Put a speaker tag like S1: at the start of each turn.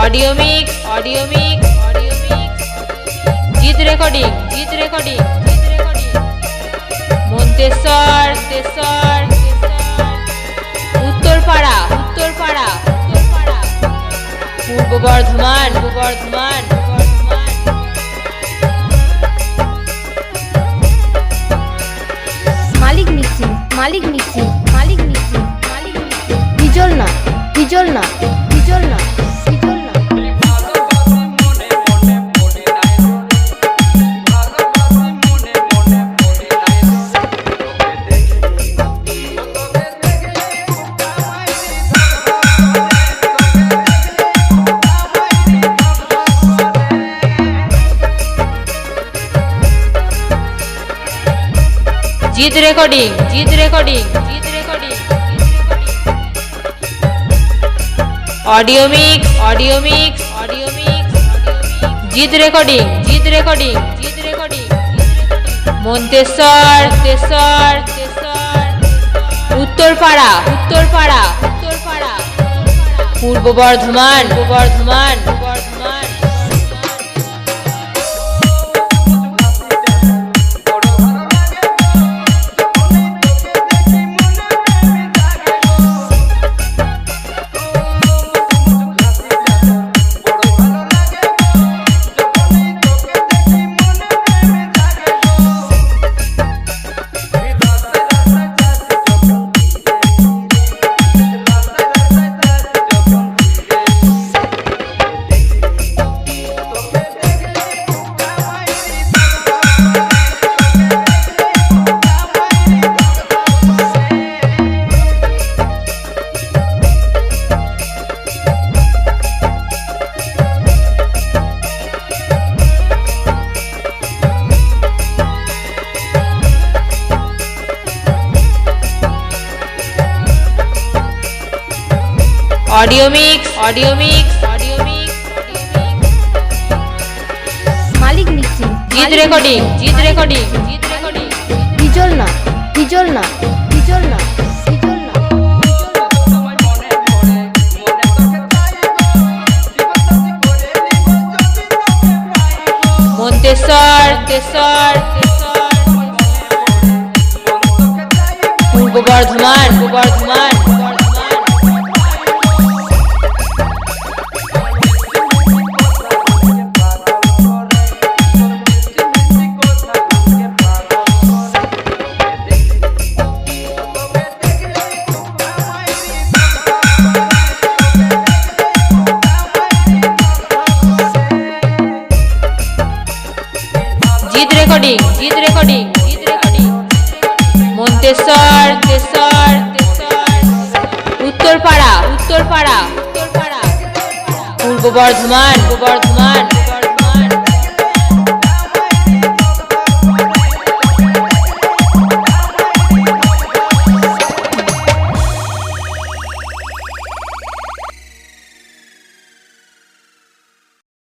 S1: Audio mix audio mix audio mix Jeet recording গীত recording Jeet recording Manteswar Manteswar Uttarpara Uttarpara Uttarpara Purba Bardhaman Purba Bardhaman
S2: Malik mixing Malik mixing Malik mixing Malik mixing হিজল না, বিজল না।
S1: Jeet recording Jeet recording Jeet recording. Audio mix audio mix audio mix Jeet recording Jeet recording Jeet recording. Manteswar তেশ্বর তেশ্বর, Uttarpara Uttarpara Uttarpara. Purba Bardhaman Purba Bardhaman. Audio mix audio mix audio mix
S2: Malik mixing
S1: Jeet recording Jeet recording Jeet recording
S2: হিজল না হিজল না হিজল না
S1: মন্তেশ্বর তেশ্বর Purba Bardhaman Purba Bardhaman. Recording Eid recording Eid recording Manteswar তেশ্বর উত্তরপাড়া উত্তরপাড়া উত্তরপাড়া পূর্ব বর্ধমান পূর্ব বর্ধমান